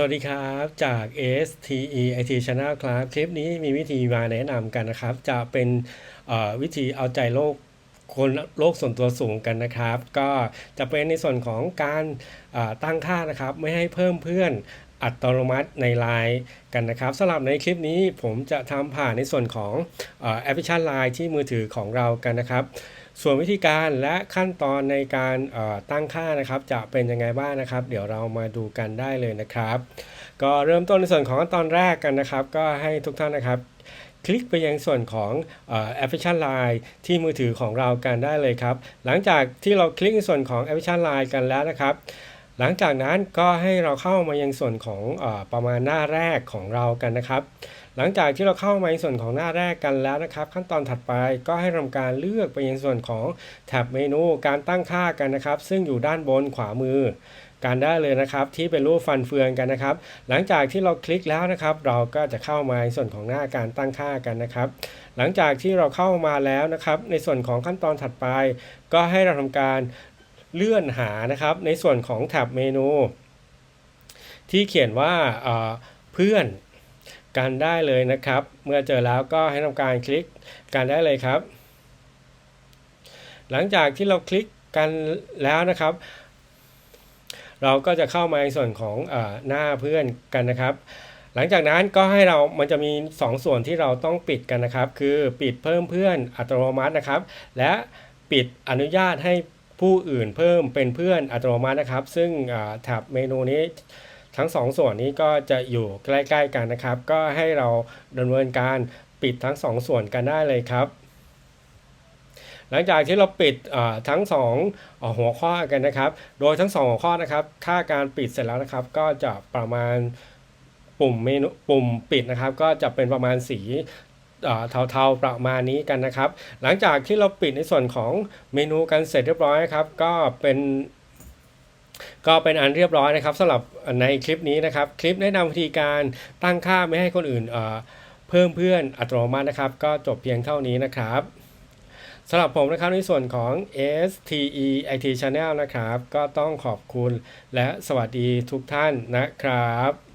สวัสดีครับจาก STE IT Channel ครับ คลิปนี้มีวิธีมาแนะนำกันนะครับ จะเป็นวิธีเอาใจโลกคนโลกส่วนตัวสูงกันนะครับ ก็จะเป็นในส่วนของการตั้งค่านะครับ ไม่ให้เพิ่มเพื่อนอัตโนมัติในไลน์กันนะครับสำหรับในคลิปนี้ผมจะทำผ่านในส่วนของอแอปพลิเคชันไลน์ที่มือถือของเรากันนะครับ ส่วนวิธีการและขั้นตอนในการตั้งค่านะครับ จะเป็นยังไงบ้างนะครับ เดี๋ยวเรามาดูกันได้เลยนะครับ ก็เริ่มต้นในส่วนของขั้นตอนแรกกันนะครับ ก็ให้ทุกท่านนะครับคลิกไปยังส่วนของแอปพลิเคชัน Line ที่มือถือของเรากันได้เลยครับ หลังจากที่เราคลิกในส่วนของแอปพลิเคชัน Line กันแล้วนะครับ หลังจากนั้นก็ให้เราเข้ามายังส่วนของอประมาณหน้าแรกของเรากันนะครับ หลังจากที่เราเข้ามาในส่วนของหน้าแรกกันแล้วนะครับ ขั้นตอนถัดไปก็ให้ทำการเลือกไปยังส่วนของแท็บเมนูการตั้งค่ากันนะครับ ซึ่งอยู่ด้านบนขวามือการได้เลยนะครับที่เป็นรูปฟันเฟืองกันนะครับ หลังจากที่เราคลิกแล้วนะครับ เราก็จะเข้ามาในส่วนของหน้าการตั้งค่ากันนะครับ หลังจากที่เราเข้ามาแล้วนะครับ ในส่วนของขั้นตอนถัดไป ก็ให้เราทำการ เลื่อนหานะครับ ในส่วนของแท็บเมนู ที่เขียนว่าเพื่อนกันได้เลยนะครับ เมื่อเจอแล้วก็ให้ทำการคลิกกันได้เลยครับ หลังจากที่เราคลิกกันแล้วนะครับ เราก็จะเข้ามาในส่วนของออหน้าเพื่อนกันนะครับ หลังจากนั้นก็ให้เรามันจะมี2ส่วนที่เราต้องปิดกันนะครับ คือปิดเพิ่มเพื่อนอัตโนมัตินะครับ และปิดอนุญาตให้ ผู้อื่นเพิ่มเป็นเพื่อนอัตโนมัตินะครับ ซึ่งแท็บเมนูนี้ทั้ง 2 ส่วนนี้ก็จะอยู่ใกล้ ๆ กันนะครับ ก็ให้เราดำเนินการปิดทั้ง 2 ส่วนกันได้เลยครับ หลังจากที่เราปิดทั้ง2อหัวข้อกันนะครับ โดยทั้ง 2 หัวข้อนะครับ ถ้าการปิดเสร็จแล้วนะครับ ก็จะประมาณปุ่มเมนูปุ่มปิดนะครับ ก็จะเป็นประมาณสี เทาๆประมาณนี้กันนะครับ หลังจากที่เราปิดในส่วนของเมนูกันเสร็จเรียบร้อยครับ ก็เป็นก็เป็นอันเรียบร้อยนะครับสำหรับในคลิปนี้นะครับ คลิปแนะนำวิธีการตั้งค่าไม่ให้คนอื่นเอ่อเพิ่มเพื่อนอัตโนมัตินะครับ ก็จบเพียงเท่านี้นะครับสำหรับผมนะครับในส่วนของ STE IT Channel นะครับ ก็ต้องขอบคุณและสวัสดีทุกท่านนะครับ